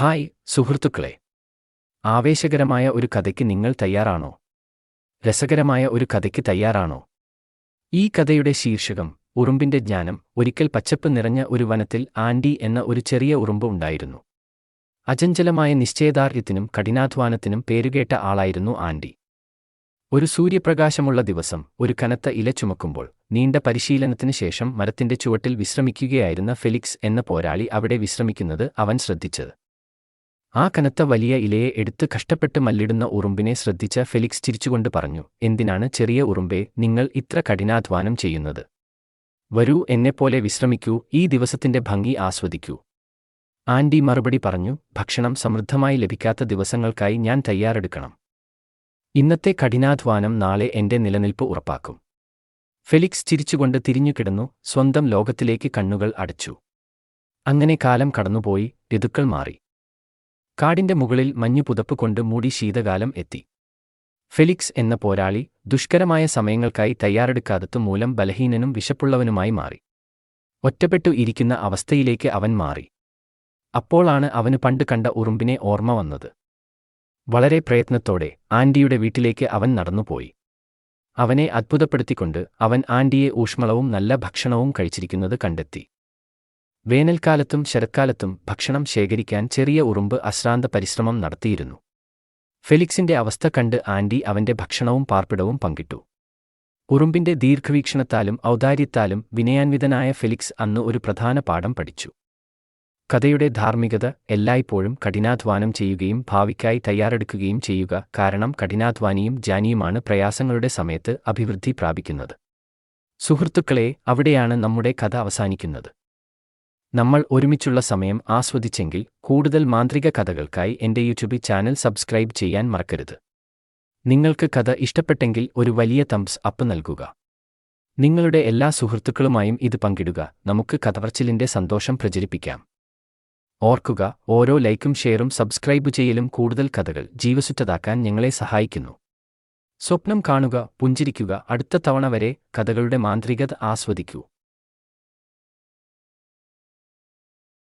Hi സുഹൃത്തുക്കളെ. ആവേശകരമായ ഒരു കഥയ്ക്ക് നിങ്ങൾ തയ്യാറാണോ? രസകരമായ ഒരു കഥയ്ക്ക് തയ്യാറാണോ? ഈ കഥയുടെ ശീർഷകം ഉറുമ്പിന്റെ ജ്ഞാനം ഒരിക്കൽ പച്ചപ്പ് നിറഞ്ഞ ഒരു വനത്തിൽ ആൻഡി എന്ന ഒരു ചെറിയ ഉറുമ്പ് ഉണ്ടായിരുന്നു. അചഞ്ചലമായ നിശ്ചയദാർഢ്യത്തിനും കഠിനാധ്വാനത്തിനും പേരുകേട്ട ആളായിരുന്നു ആൻഡി. ഒരു സൂര്യപ്രകാശമുള്ള ദിവസം ഒരു കനത്ത ഇല ചുമക്കുമ്പോൾ നീണ്ട പരിശീലനത്തിന് ശേഷം മരത്തിന്റെ ചുവട്ടിൽ വിശ്രമിക്കുകയായിരുന്ന ഫെലിക്സ് എന്ന പോരാളി അവിടെ വിശ്രമിക്കുന്നത് അവൻ ശ്രദ്ധിച്ചത്. ആ കനത്ത വലിയ ഇലയെ എടുത്ത് കഷ്ടപ്പെട്ട് മല്ലിടുന്ന ഉറുമ്പിനെ ശ്രദ്ധിച്ച ഫെലിക്സ് ചിരിച്ചുകൊണ്ട് പറഞ്ഞു എന്തിനാണ് ചെറിയ ഉറുമ്പേ നിങ്ങൾ ഇത്ര കഠിനാധ്വാനം ചെയ്യുന്നത്? വരൂ എന്നെപ്പോലെ വിശ്രമിക്കൂ ഈ ദിവസത്തിന്റെ ഭംഗി ആസ്വദിക്കൂ. ആൻഡി മറുപടി പറഞ്ഞു ഭക്ഷണം സമൃദ്ധമായി ലഭിക്കാത്ത ദിവസങ്ങൾക്കായി ഞാൻ തയ്യാറെടുക്കണം. ഇന്നത്തെ കഠിനാധ്വാനം നാളെ എന്റെ നിലനിൽപ്പ് ഉറപ്പാക്കും. ഫെലിക്സ് ചിരിച്ചുകൊണ്ട് തിരിഞ്ഞുകിടന്നു സ്വന്തം ലോകത്തിലേക്ക് കണ്ണുകൾ അടച്ചു. അങ്ങനെ കാലം കടന്നുപോയി ഋതുക്കൾ മാറി. കാടിന്റെ മുകളിൽ മഞ്ഞു പുതപ്പ് കൊണ്ട് മൂടി ശീതകാലം എത്തി. ഫെലിക്സ് എന്ന പോരാളി ദുഷ്കരമായ സമയങ്ങൾക്കായി തയ്യാറെടുക്കാത്തത് മൂലം ബലഹീനനും വിശപ്പുള്ളവനുമായി മാറി. ഒറ്റപ്പെട്ടു ഇരിക്കുന്ന അവസ്ഥയിലേക്ക് അവൻ മാറി. അപ്പോളാണ് അവന് പണ്ട് കണ്ട ഉറുമ്പിനെ ഓർമ്മ വന്നത്. വളരെ പ്രയത്നത്തോടെ ആൻഡിയുടെ വീട്ടിലേക്ക് അവൻ നടന്നുപോയി. അവനെ അത്ഭുതപ്പെടുത്തിക്കൊണ്ട് അവൻ ആൻഡിയെ ഊഷ്മളവും നല്ല ഭക്ഷണവും കഴിച്ചിരിക്കുന്നത് കണ്ടെത്തി. വേനൽക്കാലത്തും ശരത്കാലത്തും ഭക്ഷണം ശേഖരിക്കാൻ ചെറിയ ഉറുമ്പ് അശ്രാന്ത പരിശ്രമം നടത്തിയിരുന്നു. ഫെലിക്സിന്റെ അവസ്ഥ കണ്ട് ആന്റി അവന്റെ ഭക്ഷണവും പാർപ്പിടവും പങ്കിട്ടു. ഉറുമ്പിന്റെ ദീർഘവീക്ഷണത്താലും ഔദാര്യത്താലും വിനയാൻവിതനായ ഫെലിക്സ് അന്ന് ഒരു പ്രധാന പാഠം പഠിച്ചു. കഥയുടെ ധാർമ്മികത എല്ലായ്പ്പോഴും കഠിനാധ്വാനം ചെയ്യുകയും ഭാവിക്കായി തയ്യാറെടുക്കുകയും ചെയ്യുക കാരണം കഠിനാധ്വാനിയും ജാനിയുമാണ് പ്രയാസങ്ങളുടെ സമയത്ത് അഭിവൃദ്ധി പ്രാപിക്കുന്നത്. സുഹൃത്തുക്കളെ അവിടെയാണ് നമ്മുടെ കഥ അവസാനിക്കുന്നത്. നമ്മൾ ഒരുമിച്ചുള്ള സമയം ആസ്വദിച്ചെങ്കിൽ കൂടുതൽ മാന്ത്രിക കഥകൾക്കായി എന്റെ യൂട്യൂബ് ചാനൽ സബ്സ്ക്രൈബ് ചെയ്യാൻ മറക്കരുത്. നിങ്ങൾക്ക് കഥ ഇഷ്ടപ്പെട്ടെങ്കിൽ ഒരു വലിയ തംസ് അപ്പ് നൽകുക. നിങ്ങളുടെ എല്ലാ സുഹൃത്തുക്കളുമായും ഇത് പങ്കിടുക. നമുക്ക് കഥവർച്ചിലിന്റെ സന്തോഷം പ്രചരിപ്പിക്കാം. ഓർക്കുക ഓരോ ലൈക്കും ഷെയറും സബ്സ്ക്രൈബ് ചെയ്യലും കൂടുതൽ കഥകൾ ജീവസുറ്റതാക്കാൻ ഞങ്ങളെ സഹായിക്കുന്നു. സ്വപ്നം കാണുക പുഞ്ചിരിക്കുക. അടുത്ത തവണ വരെ കഥകളുടെ മാന്ത്രികത ആസ്വദിക്കൂ.